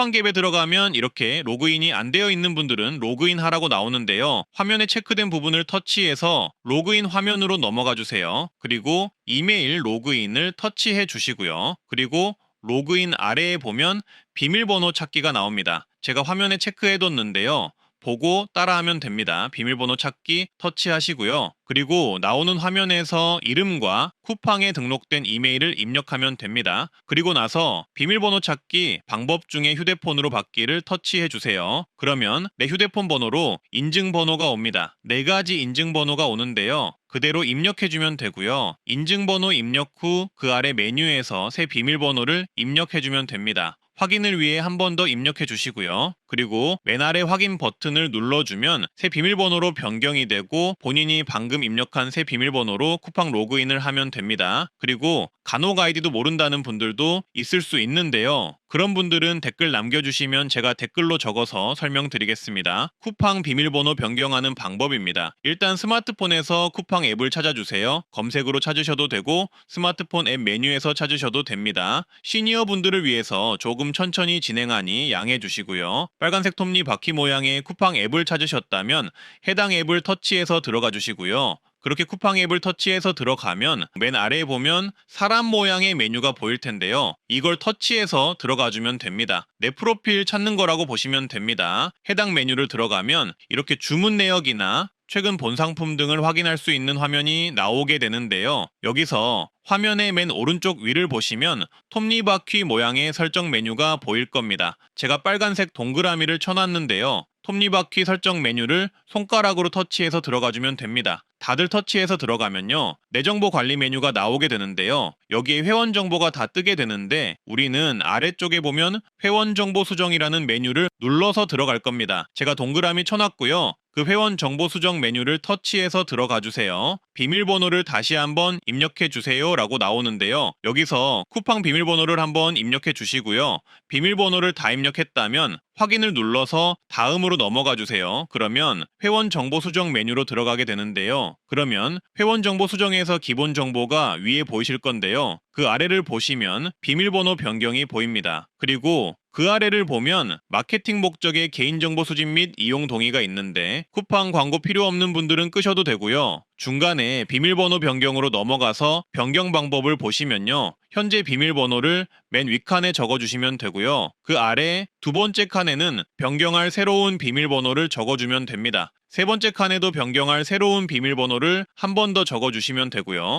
쿠팡 갭에 들어가면 이렇게 로그인이 안 되어 있는 분들은 로그인 하라고 나오는데요. 화면에 체크된 부분을 터치해서 로그인 화면으로 넘어가 주세요. 그리고 이메일 로그인을 터치해 주시고요. 그리고 로그인 아래에 보면 비밀번호 찾기가 나옵니다. 제가 화면에 체크해 뒀는데요. 보고 따라하면 됩니다. 비밀번호 찾기 터치하시고요. 그리고 나오는 화면에서 이름과 쿠팡에 등록된 이메일을 입력하면 됩니다. 그리고 나서 비밀번호 찾기 방법 중에 휴대폰으로 받기를 터치해 주세요. 그러면 내 휴대폰 번호로 인증번호가 옵니다. 네 가지 인증번호가 오는데요. 그대로 입력해 주면 되고요. 인증번호 입력 후 그 아래 메뉴에서 새 비밀번호를 입력해 주면 됩니다. 확인을 위해 한 번 더 입력해 주시고요. 그리고 맨 아래 확인 버튼을 눌러주면 새 비밀번호로 변경이 되고 본인이 방금 입력한 새 비밀번호로 쿠팡 로그인을 하면 됩니다. 그리고 간호 아이디도 모른다는 분들도 있을 수 있는데요. 그런 분들은 댓글 남겨주시면 제가 댓글로 적어서 설명드리겠습니다. 쿠팡 비밀번호 변경하는 방법입니다. 일단 스마트폰에서 쿠팡 앱을 찾아주세요. 검색으로 찾으셔도 되고 스마트폰 앱 메뉴에서 찾으셔도 됩니다. 시니어 분들을 위해서 조금 천천히 진행하니 양해 주시고요. 빨간색 톱니 바퀴 모양의 쿠팡 앱을 찾으셨다면 해당 앱을 터치해서 들어가 주시고요. 그렇게 쿠팡 앱을 터치해서 들어가면 맨 아래에 보면 사람 모양의 메뉴가 보일 텐데요. 이걸 터치해서 들어가 주면 됩니다. 내 프로필 찾는 거라고 보시면 됩니다. 해당 메뉴를 들어가면 이렇게 주문 내역이나 최근 본 상품 등을 확인할 수 있는 화면이 나오게 되는데요. 여기서 화면의 맨 오른쪽 위를 보시면 톱니바퀴 모양의 설정 메뉴가 보일 겁니다. 제가 빨간색 동그라미를 쳐놨는데요. 톱니바퀴 설정 메뉴를 손가락으로 터치해서 들어가주면 됩니다. 다들 터치해서 들어가면요. 내 정보 관리 메뉴가 나오게 되는데요. 여기에 회원 정보가 다 뜨게 되는데 우리는 아래쪽에 보면 회원 정보 수정이라는 메뉴를 눌러서 들어갈 겁니다. 제가 동그라미 쳐놨고요. 그 회원 정보 수정 메뉴를 터치해서 들어가 주세요. 비밀번호를 다시 한번 입력해 주세요 라고 나오는데요. 여기서 쿠팡 비밀번호를 한번 입력해 주시고요. 비밀번호를 다 입력했다면 확인을 눌러서 다음으로 넘어가 주세요. 그러면 회원 정보 수정 메뉴로 들어가게 되는데요. 그러면 회원 정보 수정에서 기본 정보가 위에 보이실 건데요. 그 아래를 보시면 비밀번호 변경이 보입니다. 그리고 그 아래를 보면 마케팅 목적의 개인정보 수집 및 이용 동의가 있는데 쿠팡 광고 필요 없는 분들은 끄셔도 되고요. 중간에 비밀번호 변경으로 넘어가서 변경 방법을 보시면요. 현재 비밀번호를 맨 윗칸에 적어주시면 되고요. 그 아래 두 번째 칸에는 변경할 새로운 비밀번호를 적어주면 됩니다. 세 번째 칸에도 변경할 새로운 비밀번호를 한 번 더 적어주시면 되고요.